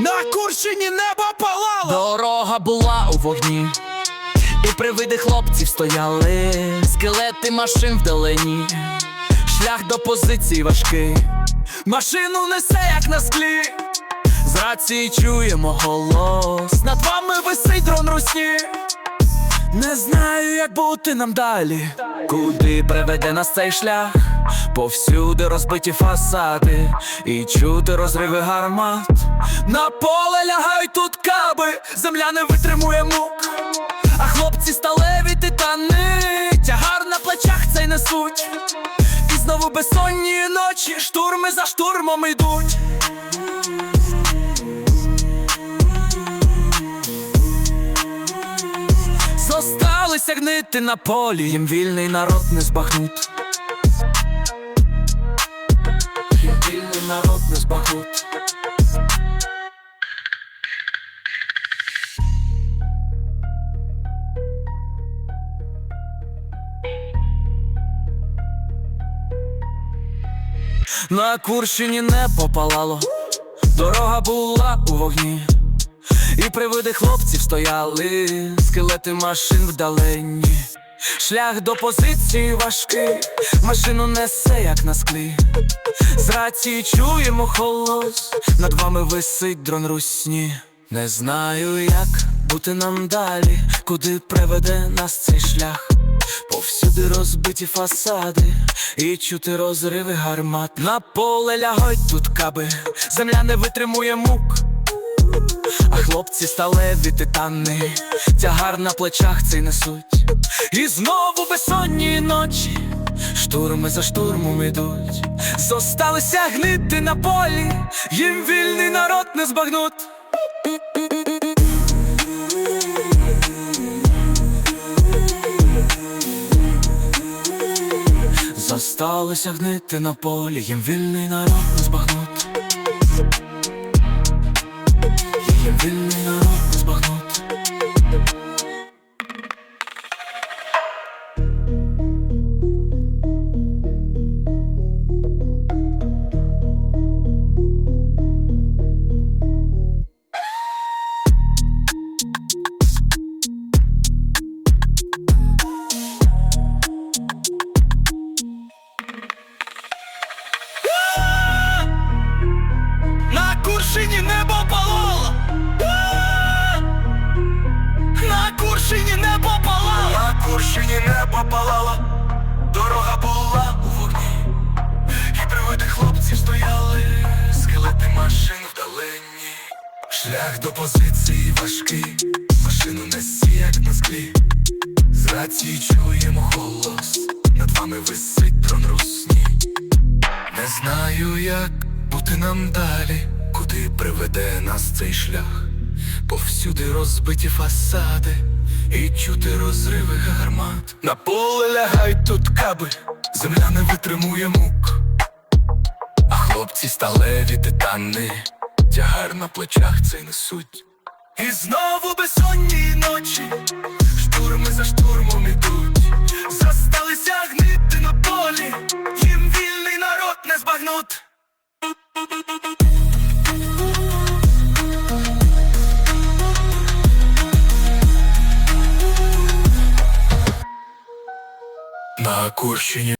На Курщині небо палало. Дорога була у вогні, і привиди хлопців стояли, скелети машин вдалині, шлях до позицій важкий. Машину несе, як на склі. З рації чуємо голос. Над вами висить дрон русні. Не знаю, як бути нам далі. Куди приведе нас цей шлях? Повсюди розбиті фасади, і чути розриви гармат. На поле лягають тут каби, земля не витримує мук. А хлопці сталеві титани, тягар на плечах цей несуть. І знову безсонні ночі, штурми за штурмом йдуть. Гнити на полі, їм вільний народ не збагнуть. Їм вільний народ не збагнуть. На Курщині небо палало, дорога була у вогні, і привиди хлопців стояли, скелети машин вдалені. Шлях до позиції важкий, машину несе, як на склі. З рації чуємо холос, над вами висить дрон русні. Не знаю, як бути нам далі, куди приведе нас цей шлях. Повсюди розбиті фасади, і чути розриви гармат. На поле лягають тут каби, земля не витримує мук. А хлопці сталеві титани, тягар на плечах цей несуть. І знову безсонні ночі, штурми за штурмом ідуть. Зосталися гнити на полі, їм вільний народ не збагнуть. Зосталося гнити на полі, їм вільний народ не збагнуть. Куршині небо палало. Дорога була у вогні. І привиди хлопців стояли, скелети машин вдалині. Шлях до позиції важкий, машину несі, як на склі. З рації чуємо голос, над вами висить дрон русні. Не знаю, як бути нам далі, куди приведе нас цей шлях. Повсюди розбиті фасади і чути розриви гармат. На поле лягають тут каби, земля не витримує мук. А хлопці сталеві титани, тягар на плечах цей несуть. І знову безсонні ночі, штурми за штурмом ідуть. Зосталися гнити на полі, їм вільний народ не збагнуть. На Курщині